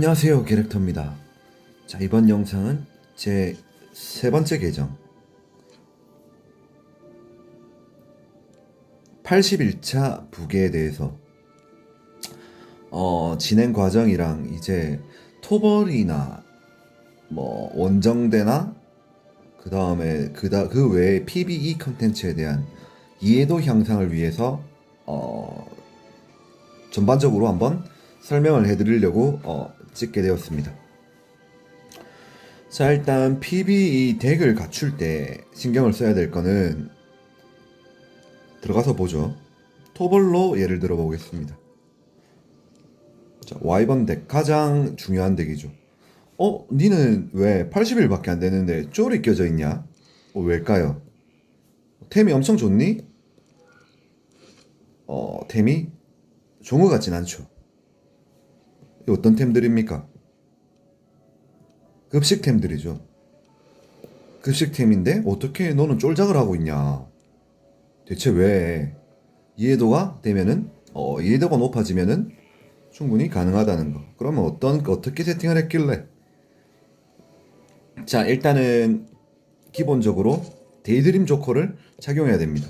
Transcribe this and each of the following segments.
안녕하세요 게렉터입니다. 자 이번 영상은 제 세 번째 계정. 81차 부계에 대해서 어, 진행 과정이랑 이제 토벌이나 뭐 원정대나 그 다음에 그다 그 외에 PBE 컨텐츠에 대한 이해도 향상을 위해서 어, 전반적으로 한번 설명을 해드리려고 어, 찍게 되었습니다. 자 일단 PBE 덱을 갖출 때 신경을 써야 될 거는 들어가서 보죠. 토벌로 예를 들어 보겠습니다. 자, 와이번 덱 가장 중요한 덱이죠. 어, 니는 왜 80일밖에 안 되는데 쫄이 껴져 있냐? 어, 왜일까요? 템이 엄청 좋니? 어, 템이 좋은 것 같진 않죠. 이 어떤 템들입니까? 급식템들이죠. 급식템인데 어떻게 너는 쫄작을 하고 있냐? 대체 왜 이해도가 되면은 어, 이해도가 높아지면은 충분히 가능하다는 거. 그러면 어떤 어떻게 세팅을 했길래? 자 일단은 기본적으로 데이드림 조커를 착용해야 됩니다.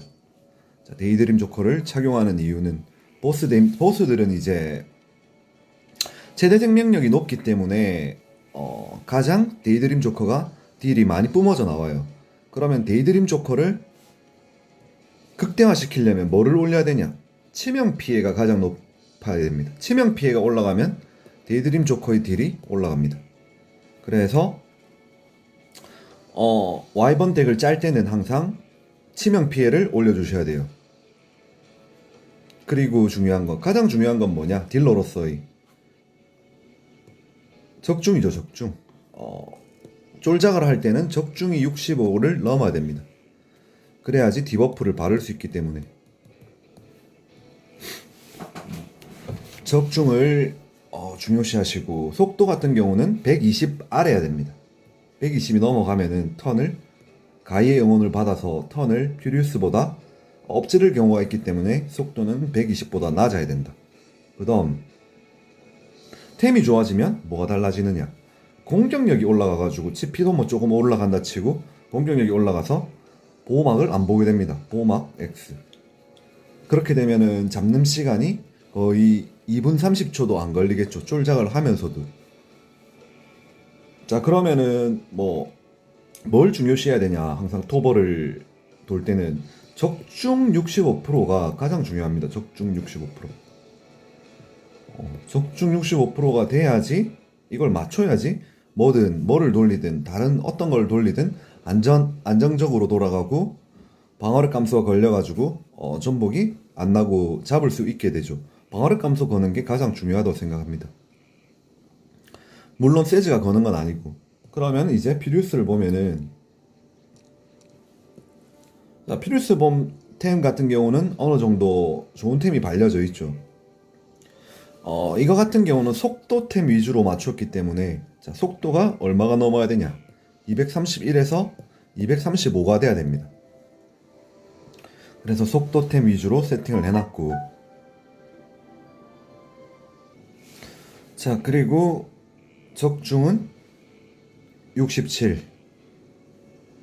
자, 데이드림 조커를 착용하는 이유는 보스 데, 보스들은 이제 최대 생명력이 높기 때문에 어, 가장 데이드림 조커가 딜이 많이 뿜어져 나와요. 그러면 데이드림 조커를 극대화시키려면 뭐를 올려야 되냐? 치명 피해가 가장 높아야 됩니다. 치명 피해가 올라가면 데이드림 조커의 딜이 올라갑니다. 그래서 어, 와이번 덱을 짤 때는 항상 치명 피해를 올려주셔야 돼요. 그리고 중요한 건 가장 중요한 건 뭐냐? 딜러로서의 적중이죠, 적중. 어, 쫄작을 할 때는 적중이 65를 넘어야 됩니다. 그래야지 디버프를 바를 수 있기 때문에 적중을 어, 중요시하시고 속도 같은 경우는 120 아래야 됩니다. 120이 넘어가면은 턴을 가이의 영혼을 받아서 턴을 퓨리우스보다 엎지를 경우가 있기 때문에 속도는 120보다 낮아야 된다. 그 다음 템이 좋아지면 뭐가 달라지느냐? 공격력이 올라가가지고 치피도 뭐 조금 올라간다 치고 공격력이 올라가서 보호막을 안 보게 됩니다. 보호막 X. 그렇게 되면은 잡는 시간이 거의 2분 30초도 안 걸리겠죠. 쫄작을 하면서도. 자, 그러면은 뭐 뭘 중요시해야 되냐? 항상 토벌을 돌 때는 적중 65%가 가장 중요합니다. 적중 65%. 어, 적중 65%가 돼야지 이걸 맞춰야지 뭐든 뭐를 돌리든 다른 어떤 걸 돌리든 안전 안정적으로 돌아가고 방어력 감소가 걸려가지고 어, 전복이 안 나고 잡을 수 있게 되죠. 방어력 감소 거는 게 가장 중요하다고 생각합니다. 물론 세즈가 거는 건 아니고 그러면 이제 피리우스를 보면은 자, 피리우스 봄 템 같은 경우는 어느 정도 좋은 템이 발려져 있죠. 어, 이거 같은 경우는 속도템 위주로 맞췄기 때문에 자, 속도가 얼마가 넘어야 되냐? 231에서 235가 돼야 됩니다. 그래서 속도템 위주로 세팅을 해놨고 자 그리고 적중은 67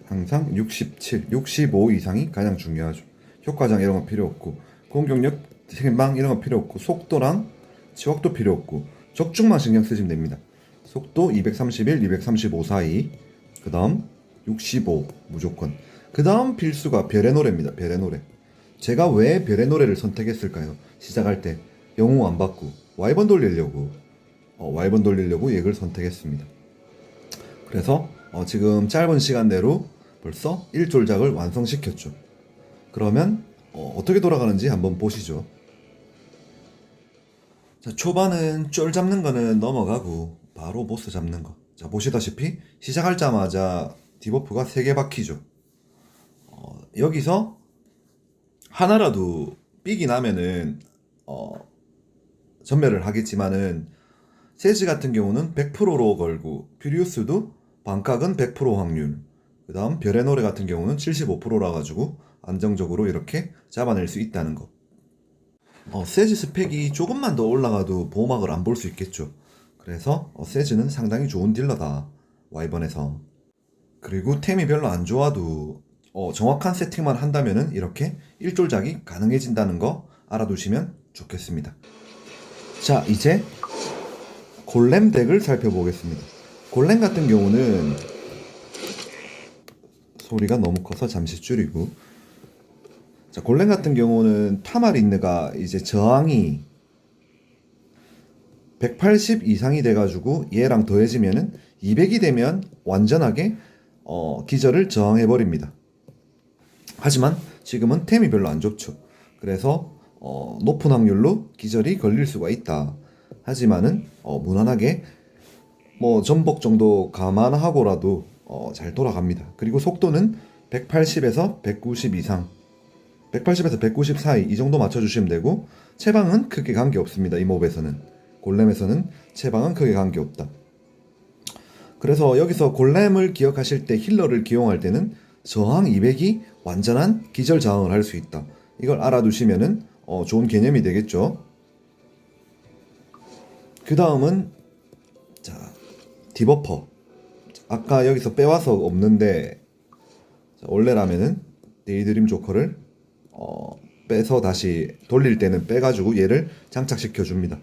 항상 67, 65 이상이 가장 중요하죠. 효과장 이런 거 필요 없고 공격력, 생방 이런 거 필요 없고 속도랑 지wak도 필요 없고 적중만 신경 쓰시면 됩니다. 속도 231, 235 사이 그 다음 65 무조건 그 다음 필수가 별의 노래입니다. 별의 노래 제가 왜 별의 노래를 선택했을까요? 시작할 때 영웅 안 받고 와이번 돌리려고 어, 와이번 돌리려고 얘를 선택했습니다. 그래서 어, 지금 짧은 시간 내로 벌써 1졸작을 완성시켰죠. 그러면 어, 떻게 돌아가는지 한번 보시죠. 자, 초반은 쫄 잡는 거는 넘어가고 바로 보스 잡는 거. 자, 보시다시피 시작하자마자 디버프가 3개 박히죠. 어, 여기서 하나라도 삑이 나면은 어, 전멸을 하겠지만은 세지 같은 경우는 100%로 걸고 퓨리우스도 반각은 100% 확률 그 다음 별의 노래 같은 경우는 75%라 가지고 안정적으로 이렇게 잡아낼 수 있다는 거 어, 세지 스펙이 조금만 더 올라가도 보호막을 안 볼 수 있겠죠 그래서 어, 세즈는 상당히 좋은 딜러다. 와이번에서. 그리고 템이 별로 안 좋아도 어, 정확한 세팅만 한다면은 이렇게 일졸작이 가능해진다는 거 알아두시면 좋겠습니다. 자, 이제 골렘 덱을 살펴보겠습니다. 골렘 같은 경우는 소리가 너무 커서 잠시 줄이고 자, 골렘 같은 경우는 타마린느가 이제 저항이 180 이상이 돼가지고 얘랑 더해지면은 200이 되면 완전하게 어, 기절을 저항해 버립니다. 하지만 지금은 템이 별로 안 좋죠. 그래서 어, 높은 확률로 기절이 걸릴 수가 있다. 하지만은 어, 무난하게 뭐 전복 정도 감안하고라도 어, 잘 돌아갑니다. 그리고 속도는 180에서 190 이상, 180에서 190 사이 이 정도 맞춰주시면 되고 체방은 크게 관계 없습니다. 이 몹에서는 골렘에서는 체방은 크게 관계 없다. 그래서 여기서 골렘을 기억하실 때 힐러를 기용할 때는 저항 200이 완전한 기절 저항을 할 수 있다. 이걸 알아두시면은 어, 좋은 개념이 되겠죠. 그 다음은 자 디버퍼. 아까 여기서 빼와서 없는데 자, 원래라면은 데이드림 조커를 어, 빼서 다시 돌릴 때는 빼가지고 얘를 장착시켜 줍니다.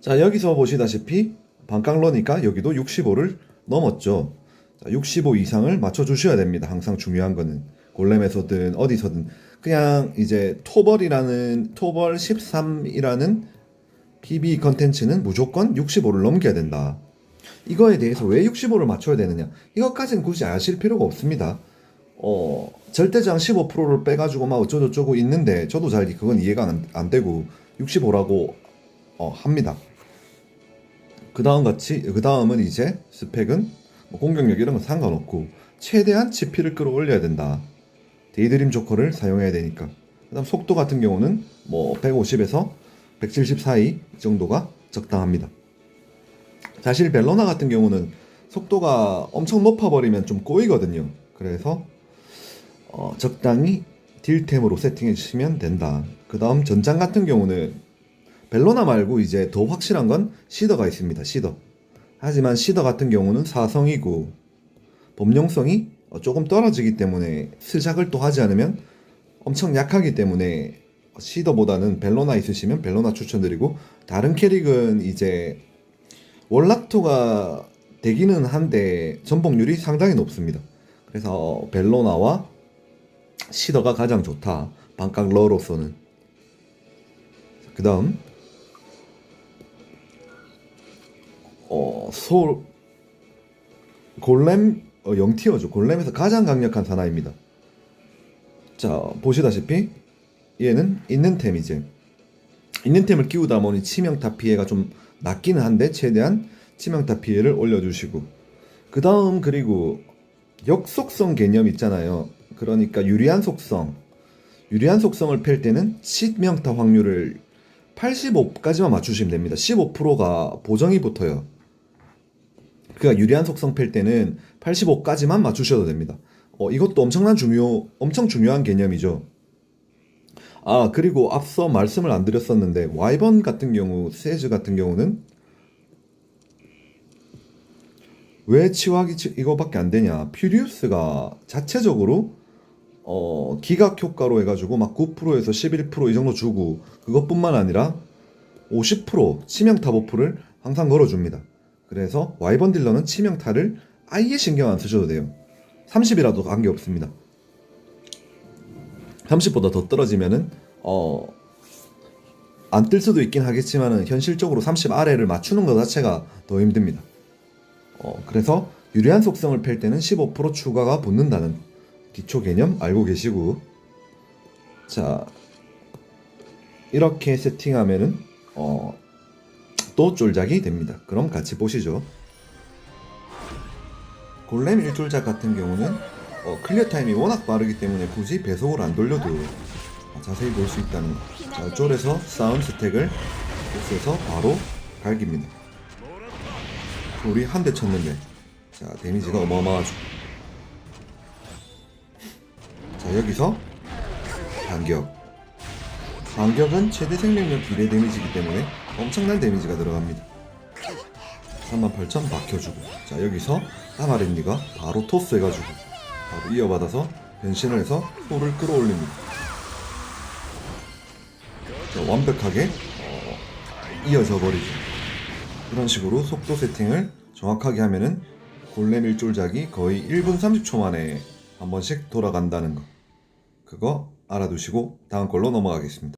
자 여기서 보시다시피 반깡러니까 여기도 65를 넘었죠. 자, 65 이상을 맞춰 주셔야 됩니다. 항상 중요한 거는 골렘에서든 어디서든 그냥 이제 토벌이라는 토벌 13이라는 PB 컨텐츠는 무조건 65를 넘겨야 된다. 이거에 대해서 왜 65를 맞춰야 되느냐? 이것까지는 굳이 아실 필요가 없습니다. 어, 절대장 15%를 빼가지고 막 어쩌고저쩌고 있는데 저도 잘 그건 이해가 안, 안 되고 65라고 어, 합니다. 그 다음 같이 그 다음은 이제 스펙은 뭐 공격력 이런 건 상관없고 최대한 GP를 끌어올려야 된다. 데이드림 조커를 사용해야 되니까. 그다음 속도 같은 경우는 뭐 150에서 170 사이 이 정도가 적당합니다. 사실 벨로나 같은 경우는 속도가 엄청 높아 버리면 좀 꼬이거든요. 그래서 어, 적당히 딜템으로 세팅해 주시면 된다. 그 다음 전장 같은 경우는 벨로나 말고 이제 더 확실한 건 시더가 있습니다. 시더. 하지만 시더 같은 경우는 사성이고 범용성이 어, 조금 떨어지기 때문에 스작을 또 하지 않으면 엄청 약하기 때문에 시더보다는 벨로나 있으시면 벨로나 추천드리고 다른 캐릭은 이제 월락토가 되기는 한데 전복률이 상당히 높습니다. 그래서 벨로나와 시더가 가장 좋다. 반각 러로서는. 그 다음 어, 소 골렘 어, 0티어죠. 골렘에서 가장 강력한 사나입니다. 자, 보시다시피 얘는 있는 템이지. 있는 템을 끼우다 보니 치명타 피해가 좀 낮기는 한데 최대한 치명타 피해를 올려주시고 그 다음 그리고 역속성 개념 있잖아요. 그러니까 유리한 속성 유리한 속성을 펼 때는 치명타 확률을 85까지만 맞추시면 됩니다. 15%가 보정이 붙어요. 그러니까 유리한 속성 펼 때는 85까지만 맞추셔도 됩니다. 어, 이것도 엄청난 중요, 엄청 중요한 개념이죠. 아, 그리고 앞서 말씀을 안 드렸었는데, 와이번 같은 경우, 세즈 같은 경우는 왜 치화기 치- 이거밖에 안 되냐? 퓨리우스가 자체적으로 어, 기각 효과로 해가지고 막 9%에서 11%이 정도 주고 그것뿐만 아니라 50% 치명 타 버프를 항상 걸어줍니다. 그래서 와이번 딜러는 치명타를 아예 신경 안 쓰셔도 돼요. 30이라도 관계 없습니다. 30보다 더 떨어지면은 어, 안 뜰 수도 있긴 하겠지만은 현실적으로 30 아래를 맞추는 것 자체가 더 힘듭니다. 어, 그래서 유리한 속성을 펼 때는 15% 추가가 붙는다는 기초 개념 알고 계시고 자 이렇게 세팅하면은 어, 또 쫄작이 됩니다. 그럼 같이 보시죠. 골렘 일졸작 같은 경우는 어, 클리어 타임이 워낙 빠르기 때문에 굳이 배속을 안 돌려도 어, 자세히 볼 수 있다는 거. 자, 쫄에서 싸움 스택을 보스에서 바로 갈깁니다. 우리 한 대 쳤는데 자 데미지가 어마어마하죠. 자 여기서 반격. 반격은 최대 생명력 비례 데미지이기 때문에 엄청난 데미지가 들어갑니다. 38,000 박혀주고 자 여기서 까마렛니가 바로 토스 해가지고 바로 이어받아서 변신을 해서 소를 끌어올립니다 자, 완벽하게 어, 이어져 버리죠 이런 식으로 속도 세팅을 정확하게 하면은 골렘 일졸작이 거의 1분 30초 만에 한 번씩 돌아간다는 거. 그거 알아두시고 다음 걸로 넘어가겠습니다.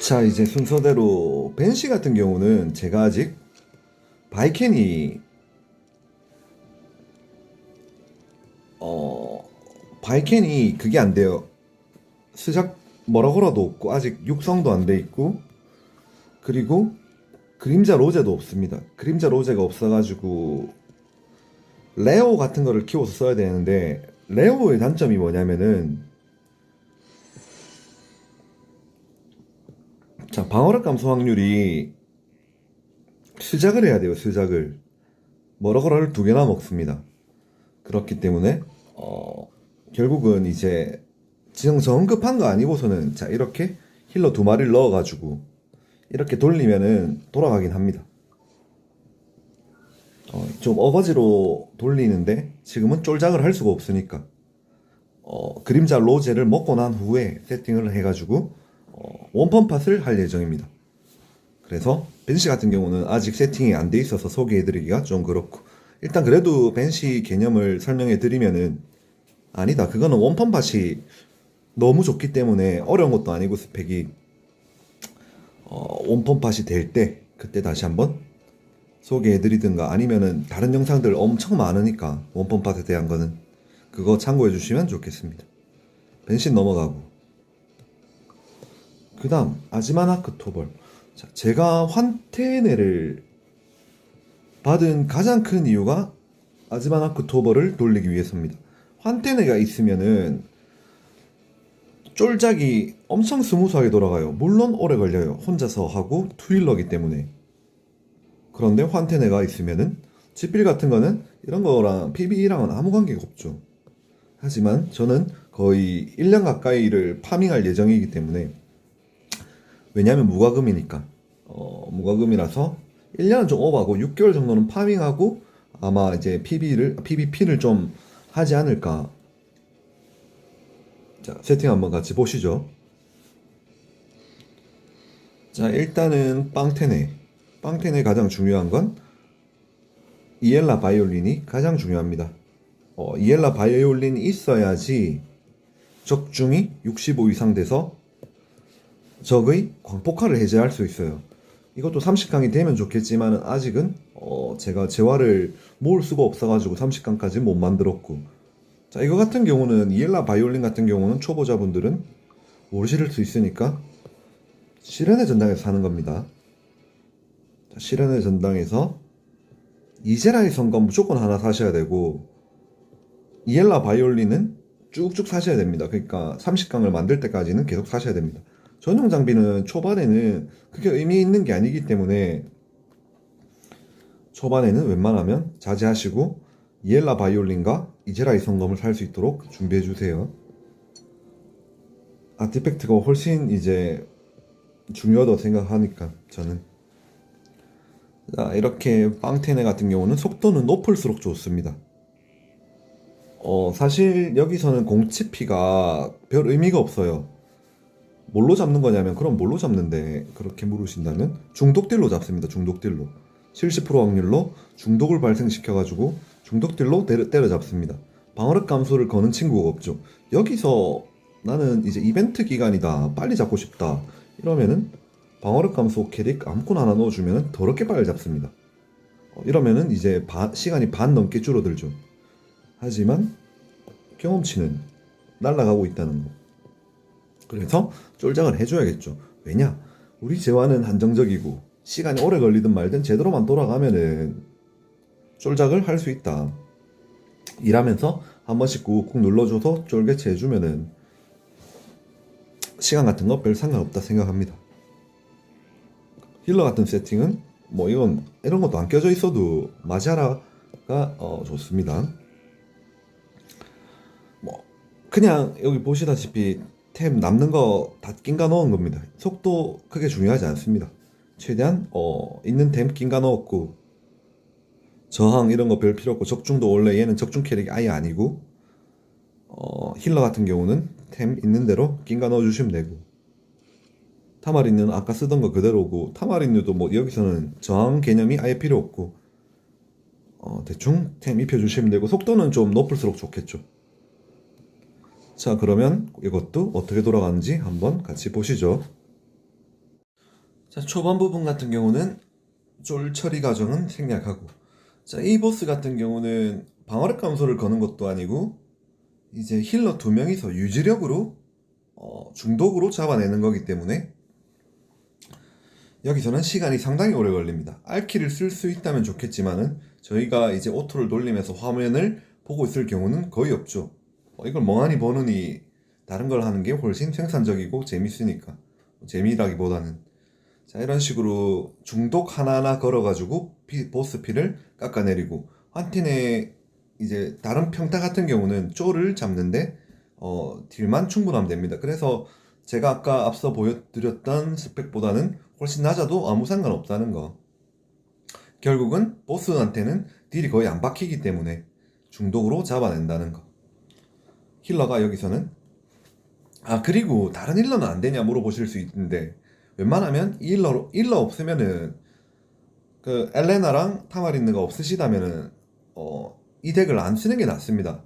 자 이제 순서대로 벤시 같은 경우는 제가 아직 바이켄이 어 바이켄이 그게 안 돼요. 스작 뭐라고라도 없고 아직 육성도 안 돼 있고 그리고 그림자 로제도 없습니다. 그림자 로제가 없어가지고 레오 같은 거를 키워서 써야 되는데 레오의 단점이 뭐냐면은 자 방어력 감소 확률이 수작을 해야 돼요 수작을. 머러거라를 두 개나 먹습니다. 그렇기 때문에 어 결국은 이제 지금 정급한 거 아니고서는 자 이렇게 힐러 두 마리를 넣어가지고 이렇게 돌리면은 돌아가긴 합니다. 어, 좀 어거지로 돌리는데 지금은 쫄작을 할 수가 없으니까. 어, 그림자 로제를 먹고 난 후에 세팅을 해가지고 어, 원펀팟을 할 예정입니다. 그래서 벤시 같은 경우는 아직 세팅이 안 돼 있어서 소개해드리기가 좀 그렇고 일단 그래도 벤시 개념을 설명해드리면은 아니다. 그거는 원펀팟이 너무 좋기 때문에 어려운 것도 아니고 스펙이 어, 원펀팟이 될 때 그때 다시 한번 소개해드리든가 아니면은 다른 영상들 엄청 많으니까 원펀팟에 대한 거는 그거 참고해 주시면 좋겠습니다. 벤신 넘어가고 그 다음 아즈마나크 토벌 자, 제가 환테네를 받은 가장 큰 이유가 아즈마나크 토벌을 돌리기 위해서입니다. 환테네가 있으면은 쫄작이 엄청 스무스하게 돌아가요. 물론 오래 걸려요. 혼자서 하고 투일러기 때문에. 그런데 환테네가 있으면은 집빌 같은 거는 이런 거랑 PBE랑은 아무 관계가 없죠. 하지만 저는 거의 1년 가까이를 파밍할 예정이기 때문에 왜냐하면 무과금이니까 어, 무과금이라서 1년은 좀 오버하고 6개월 정도는 파밍하고 아마 이제 PB를 PVP를 좀 하지 않을까. 자 세팅 한번 같이 보시죠. 자 일단은 빵테네 빵텐의 가장 중요한 건 이엘라 바이올린이 가장 중요합니다. 어, 이엘라 바이올린이 있어야지 적중이 65 이상 돼서 적의 광폭화를 해제할 수 있어요. 이것도 30강이 되면 좋겠지만 아직은 어, 제가 재화를 모을 수가 없어가지고 30강까지 못 만들었고 자 이거 같은 경우는 이엘라 바이올린 같은 경우는 초보자분들은 모르실 수 있으니까 시련의 전당에서 사는 겁니다. 자, 실현의 전당에서 이제라의 성건 무조건 하나 사셔야 되고 이엘라 바이올린은 쭉쭉 사셔야 됩니다. 그러니까 30강을 만들 때까지는 계속 사셔야 됩니다. 전용 장비는 초반에는 그게 의미 있는 게 아니기 때문에 초반에는 웬만하면 자제하시고 이엘라 바이올린과 이제라의 성검을 살 수 있도록 준비해 주세요. 아티팩트가 훨씬 이제 중요하다고 생각하니까 저는 자, 이렇게 빵테네 같은 경우는 속도는 높을수록 좋습니다. 어, 사실 여기서는 공치피가 별 의미가 없어요. 뭘로 잡는 거냐면 그럼 뭘로 잡는데 그렇게 물으신다면 중독딜로 잡습니다. 중독딜로 70% 확률로 중독을 발생시켜가지고 중독딜로 때려, 때려잡습니다. 방어력 감소를 거는 친구가 없죠. 여기서 나는 이제 이벤트 기간이다 빨리 잡고 싶다 이러면은 방어력 감소 캐릭 아무거나 하나 넣어주면 더럽게 빨리 잡습니다. 어, 이러면은 이제 반- 시간이 반 넘게 줄어들죠. 하지만 경험치는 날아가고 있다는 거. 그래서 쫄장을 해줘야겠죠. 왜냐? 우리 재화는 한정적이고 시간이 오래 걸리든 말든 제대로만 돌아가면은 쫄작을 할 수 있다. 일하면서 한 번씩 꾹꾹 눌러줘서 쫄개치 해주면은 시간 같은 거 별 상관없다 생각합니다. 힐러 같은 세팅은 뭐 이건 이런 것도 안 껴져 있어도 마자라가 어, 좋습니다. 뭐 그냥 여기 보시다시피 템 남는 거 다 낀가 넣은 겁니다. 속도 크게 중요하지 않습니다. 최대한 어, 있는 템 낀가 넣었고 저항 이런 거 별 필요 없고 적중도 원래 얘는 적중 캐릭이 아예 아니고 어, 힐러 같은 경우는 템 있는 대로 낀가 넣어주시면 되고. 타마린느는 아까 쓰던 거 그대로고 타마린느도 뭐 여기서는 저항 개념이 아예 필요 없고 어, 대충 템 입혀주시면 되고 속도는 좀 높을수록 좋겠죠. 자 그러면 이것도 어떻게 돌아가는지 한번 같이 보시죠. 자 초반 부분 같은 경우는 쫄 처리 과정은 생략하고 자 이 보스 같은 경우는 방어력 감소를 거는 것도 아니고 이제 힐러 두 명이서 유지력으로 어, 중독으로 잡아내는 거기 때문에 여기서는 시간이 상당히 오래 걸립니다. 알키를 쓸 수 있다면 좋겠지만은 저희가 이제 오토를 돌리면서 화면을 보고 있을 경우는 거의 없죠. 어, 이걸 멍하니 보느니 다른 걸 하는 게 훨씬 생산적이고 재밌으니까 재미라기보다는 자 이런 식으로 중독 하나하나 걸어가지고 피- 보스 피를 깎아내리고 한 팀의 이제 다른 평타 같은 경우는 쪼를 잡는데 어, 딜만 충분하면 됩니다. 그래서 제가 아까 앞서 보여드렸던 스펙보다는 훨씬 낮아도 아무 상관없다는 거. 결국은 보스한테는 딜이 거의 안 박히기 때문에 중독으로 잡아낸다는 거. 힐러가 여기서는 아 그리고 다른 힐러는 안 되냐 물어보실 수 있는데 웬만하면 이 힐러 힐러 없으면은 그 엘레나랑 타마린느가 없으시다면은 어, 이 덱을 안 쓰는 게 낫습니다.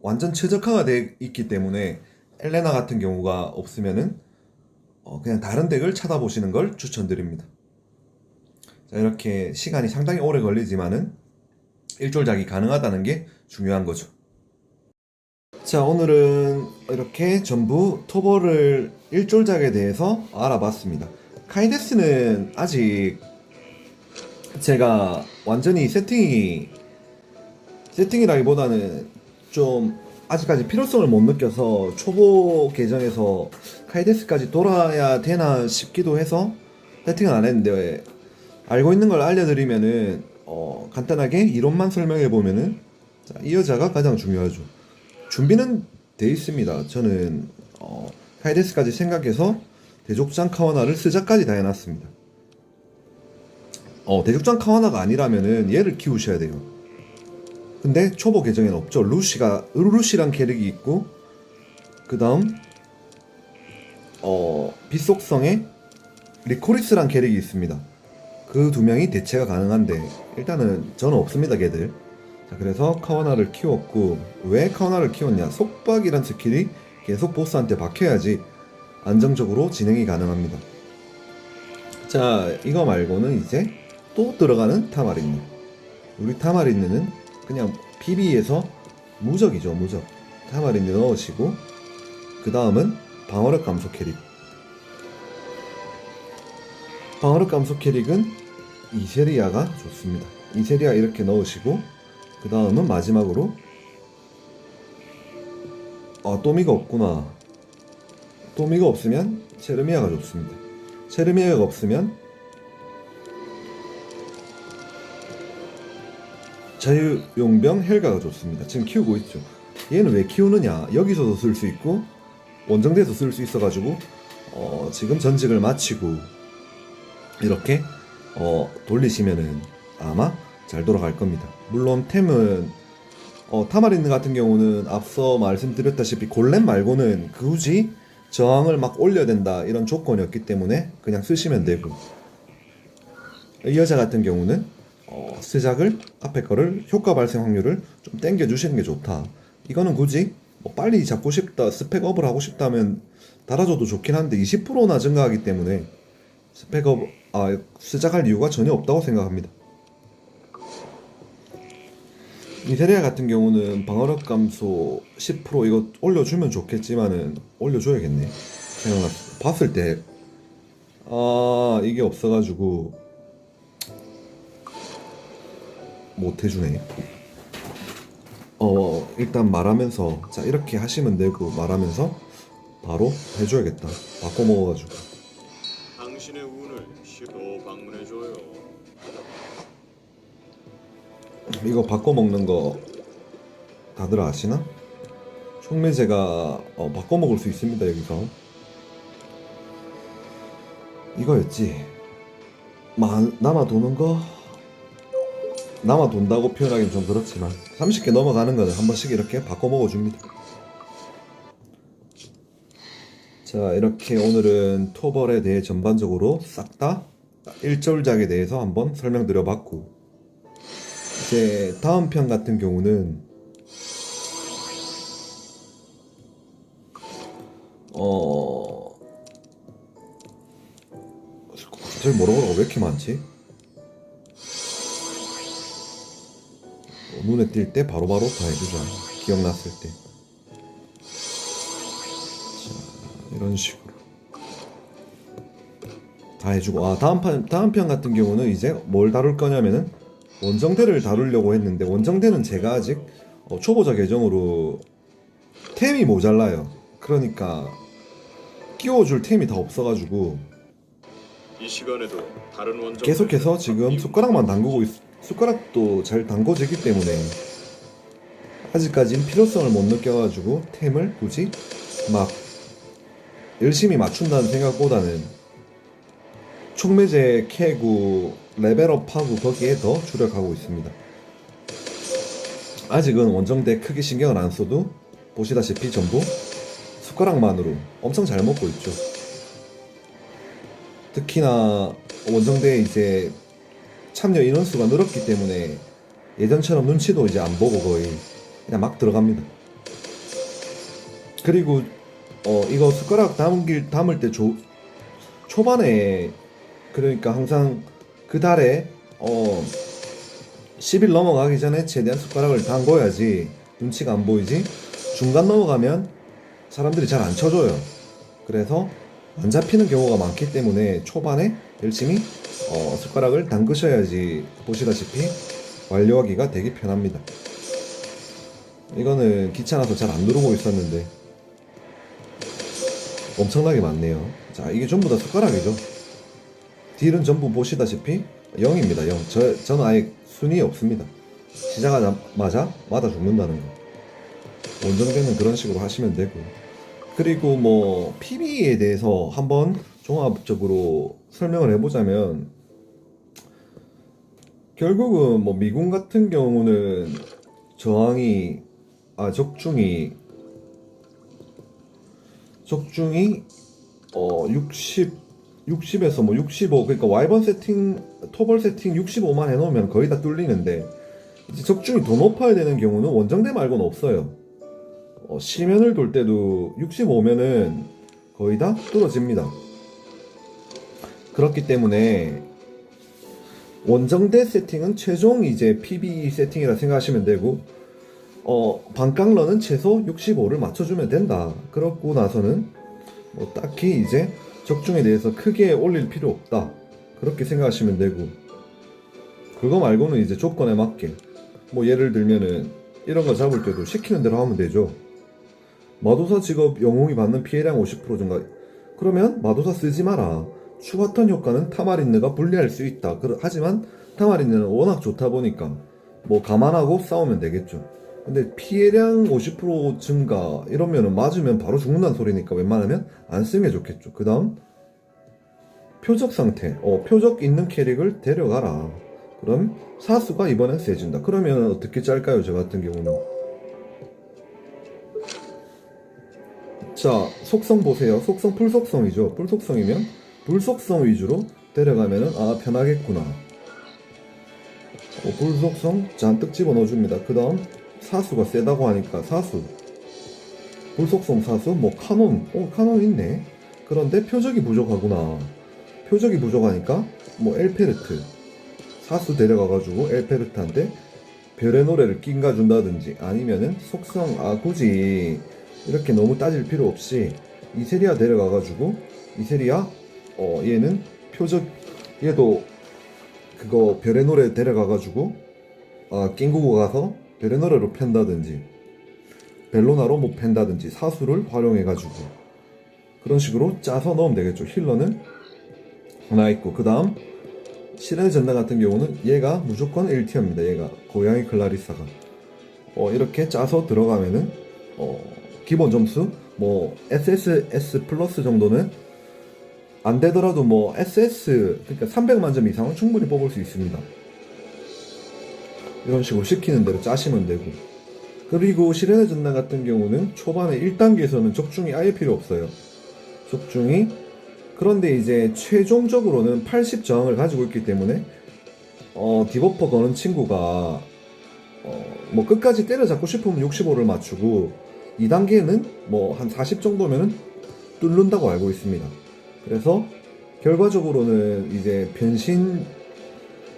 완전 최적화가 돼 있기 때문에 엘레나 같은 경우가 없으면은 어, 그냥 다른 덱을 찾아보시는 걸 추천드립니다. 자, 이렇게 시간이 상당히 오래 걸리지만은 일졸작이 가능하다는 게 중요한 거죠. 자, 오늘은 이렇게 전부 토벌을 일졸작에 대해서 알아봤습니다. 카이데스는 아직 제가 완전히 세팅이 세팅이라기보다는 좀 아직까지 필요성을 못 느껴서 초보 계정에서 카이데스까지 돌아야 되나 싶기도 해서 세팅을 안 했는데 알고 있는 걸 알려드리면은 어, 간단하게 이론만 설명해 보면은 자, 이 여자가 가장 중요하죠. 준비는 돼 있습니다. 저는 어, 카이데스까지 생각해서 대족장 카와나를 스자까지 다 해놨습니다. 어, 대족장 카와나가 아니라면은 얘를 키우셔야 돼요. 근데 초보 계정에는 없죠. 루시가 루시란 캐릭이 있고 그 다음 어 빛속성에 리코리스란 캐릭이 있습니다. 그 두 명이 대체가 가능한데 일단은 저는 없습니다, 걔들. 자, 그래서 카와나를 키웠고 왜 카와나를 키웠냐? 속박이란 스킬이 계속 보스한테 박혀야지 안정적으로 진행이 가능합니다. 자, 이거 말고는 이제 또 들어가는 타마린느. 우리 타마린느는 그냥 PB에서 무적이죠, 무적. 타마린느 넣으시고 그 다음은 방어력 감소 캐릭. 방어력 감소 캐릭은 이세리아가 좋습니다. 이세리아 이렇게 넣으시고 그 다음은 마지막으로 아 또미가 없구나. 또미가 없으면 체르미아가 좋습니다. 체르미아가 없으면 자유용병 헬가가 좋습니다. 지금 키우고 있죠. 얘는 왜 키우느냐? 여기서도 쓸 수 있고 원정대에서 쓸 수 있어 가지고 어, 지금 전직을 마치고 이렇게 어, 돌리시면은 아마 잘 돌아갈 겁니다. 물론 템은 어, 타마린드 같은 경우는 앞서 말씀드렸다시피 골렘 말고는 굳이 저항을 막 올려야 된다 이런 조건이 없기 때문에 그냥 쓰시면 되고 이 여자 같은 경우는 어, 스작을 앞에 거를 효과 발생 확률을 좀 땡겨 주시는 게 좋다. 이거는 굳이 뭐 빨리 잡고 싶다 스펙업을 하고 싶다면 달아줘도 좋긴 한데 20%나 증가하기 때문에 스펙업 아 시작할 이유가 전혀 없다고 생각합니다. 이세리아 같은 경우는 방어력 감소 10% 이거 올려주면 좋겠지만은 올려줘야겠네. 생각났 봤을 때 아 이게 없어가지고 못 해주네. 어 일단 말하면서 자 이렇게 하시면 되고 말하면서 바로 해줘야겠다. 바꿔 먹어가지고. 이거 바꿔 먹는 거 다들 아시나? 촉매제가 어, 바꿔 먹을 수 있습니다 여기서 이거였지 마, 남아 도는 거 남아 돈다고 표현하기는 좀 그렇지만 30개 넘어가는 거는 한 번씩 이렇게 바꿔 먹어줍니다. 자 이렇게 오늘은 토벌에 대해 전반적으로 싹다 일절작에 대해서 한번 설명드려 봤고 이제 다음 편 같은 경우는 어 갑자기 뭐라고 하고? 왜 이렇게 많지? 어, 눈에 띌 때 바로바로 다 해주자. 기억났을 때. 자, 이런 식으로. 다 해주고. 아 다음 편 다음 편 같은 경우는 이제 뭘 다룰 거냐면은 원정대를 다루려고 했는데 원정대는 제가 아직 어, 초보자 계정으로 템이 모자라요. 그러니까 끼워줄 템이 다 없어가지고 이 시간에도 다른 원정 계속해서 지금 숟가락만 담그고 있, 숟가락도 잘 담궈지기 때문에 아직까진 필요성을 못 느껴가지고 템을 굳이 막 열심히 맞춘다는 생각보다는 촉매제 캐고 레벨업하고 거기에 더 주력하고 있습니다. 아직은 원정대 크게 신경을 안 써도 보시다시피 전부 숟가락만으로 엄청 잘 먹고 있죠. 특히나 원정대에 이제 참여 인원수가 늘었기 때문에 예전처럼 눈치도 이제 안 보고 거의 그냥 막 들어갑니다. 그리고 어 이거 숟가락 담길 담을 때 조, 초반에 그러니까 항상 그 달에 어 10일 넘어가기 전에 최대한 숟가락을 담궈야지 눈치가 안 보이지 중간 넘어가면 사람들이 잘 안 쳐줘요. 그래서 안 잡히는 경우가 많기 때문에 초반에 열심히 어, 숟가락을 담그셔야지 보시다시피 완료하기가 되게 편합니다. 이거는 귀찮아서 잘 안 누르고 있었는데 엄청나게 많네요. 자, 이게 전부 다 숟가락이죠. 딜은 전부 보시다시피 0입니다. 0. 저, 저는 아예 순위 없습니다. 시작하자마자 맞아 죽는다는 거. 원정대는 그런 식으로 하시면 되고. 그리고 뭐 PB에 대해서 한번 종합적으로 설명을 해보자면 결국은 뭐 미군 같은 경우는 저항이 아 적중이 적중이 어 60 60에서 뭐 65 그러니까 와이번 세팅 토벌 세팅 65만 해놓으면 거의 다 뚫리는데 적중이 더 높아야 되는 경우는 원정대 말고는 없어요. 어, 시면을 돌 때도 65면은 거의 다 뚫어집니다. 그렇기 때문에 원정대 세팅은 최종 이제 PB 세팅이라 생각하시면 되고 어 반깡러는 최소 65를 맞춰주면 된다. 그렇고 나서는 뭐 딱히 이제 적중에 대해서 크게 올릴 필요 없다. 그렇게 생각하시면 되고 그거 말고는 이제 조건에 맞게 뭐 예를 들면은 이런 거 잡을 때도 시키는 대로 하면 되죠. 마도사 직업 영웅이 받는 피해량 50% 증가. 그러면 마도사 쓰지 마라. 추바턴 효과는 타마린느가 분리할 수 있다. 하지만 타마린느는 워낙 좋다 보니까 뭐 감안하고 싸우면 되겠죠. 근데 피해량 50% 증가 이러면은 맞으면 바로 죽는다는 소리니까 웬만하면 안 쓰는 게 좋겠죠. 그 다음 표적 상태. 어, 표적 있는 캐릭을 데려가라. 그럼 사수가 이번엔 세진다. 그러면 어떻게 짤까요? 저 같은 경우는. 자, 속성 보세요. 속성 풀속성이죠. 풀속성이면 불속성 위주로 데려가면은 아 편하겠구나. 어, 불속성 잔뜩 집어넣어줍니다. 그 다음 사수가 세다고 하니까 사수. 불속성 사수, 뭐 카논, 어 카논 있네. 그런데 표적이 부족하구나. 표적이 부족하니까 뭐 엘페르트 사수 데려가가지고 엘페르트한테 별의 노래를 낀가 준다든지 아니면은 속성 아 굳이 이렇게 너무 따질 필요 없이 이세리아 데려가가지고 이세리아 어 얘는 표적 얘도 그거 별의 노래 데려가가지고 아 낑구고 가서 노래로 팬다든지 벨로나로 못 팬다든지 사수를 활용해가지고 그런 식으로 짜서 넣으면 되겠죠. 힐러는 하나 있고 그 다음 실현의 전당 같은 경우는 얘가 무조건 1티어입니다. 얘가 고양이 클라리사가. 어 이렇게 짜서 들어가면은 어 기본 점수 뭐 SSS 플러스 정도는 안 되더라도 뭐 SS 그러니까 300만 점 이상은 충분히 뽑을 수 있습니다. 이런 식으로 시키는 대로 짜시면 되고 그리고 시레네 전당 같은 경우는 초반에 1단계에서는 적중이 아예 필요 없어요. 적중이 그런데 이제 최종적으로는 80 저항을 가지고 있기 때문에 어, 디버퍼 거는 친구가 어, 뭐 끝까지 때려잡고 싶으면 65를 맞추고 2단계는 뭐 한 40 정도면은 뚫는다고 알고 있습니다. 그래서 결과적으로는 이제 변신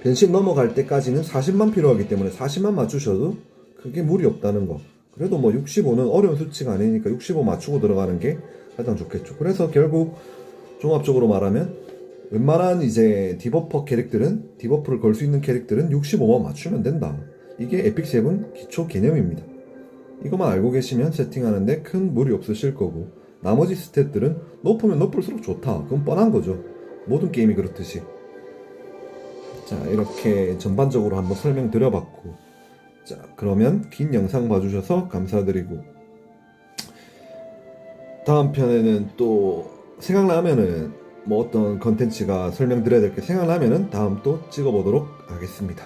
변신 넘어갈 때까지는 40만 필요하기 때문에 40만 맞추셔도 그게 무리 없다는 거. 그래도 뭐 65는 어려운 수치가 아니니까 65 맞추고 들어가는 게 가장 좋겠죠. 그래서 결국 종합적으로 말하면 웬만한 이제 디버퍼 캐릭들은 디버프를 걸 수 있는 캐릭들은 65만 맞추면 된다. 이게 에픽 7 기초 개념입니다. 이것만 알고 계시면 세팅하는데 큰 무리 없으실 거고 나머지 스탯들은 높으면 높을수록 좋다. 그건 뻔한 거죠. 모든 게임이 그렇듯이. 자 이렇게 전반적으로 한번 설명드려봤고 자 그러면 긴 영상 봐주셔서 감사드리고 다음 편에는 또 생각나면은 뭐 어떤 컨텐츠가 설명드려야 될 게 생각나면은 다음 또 찍어보도록 하겠습니다.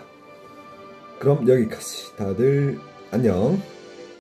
그럼 여기까지 다들 안녕.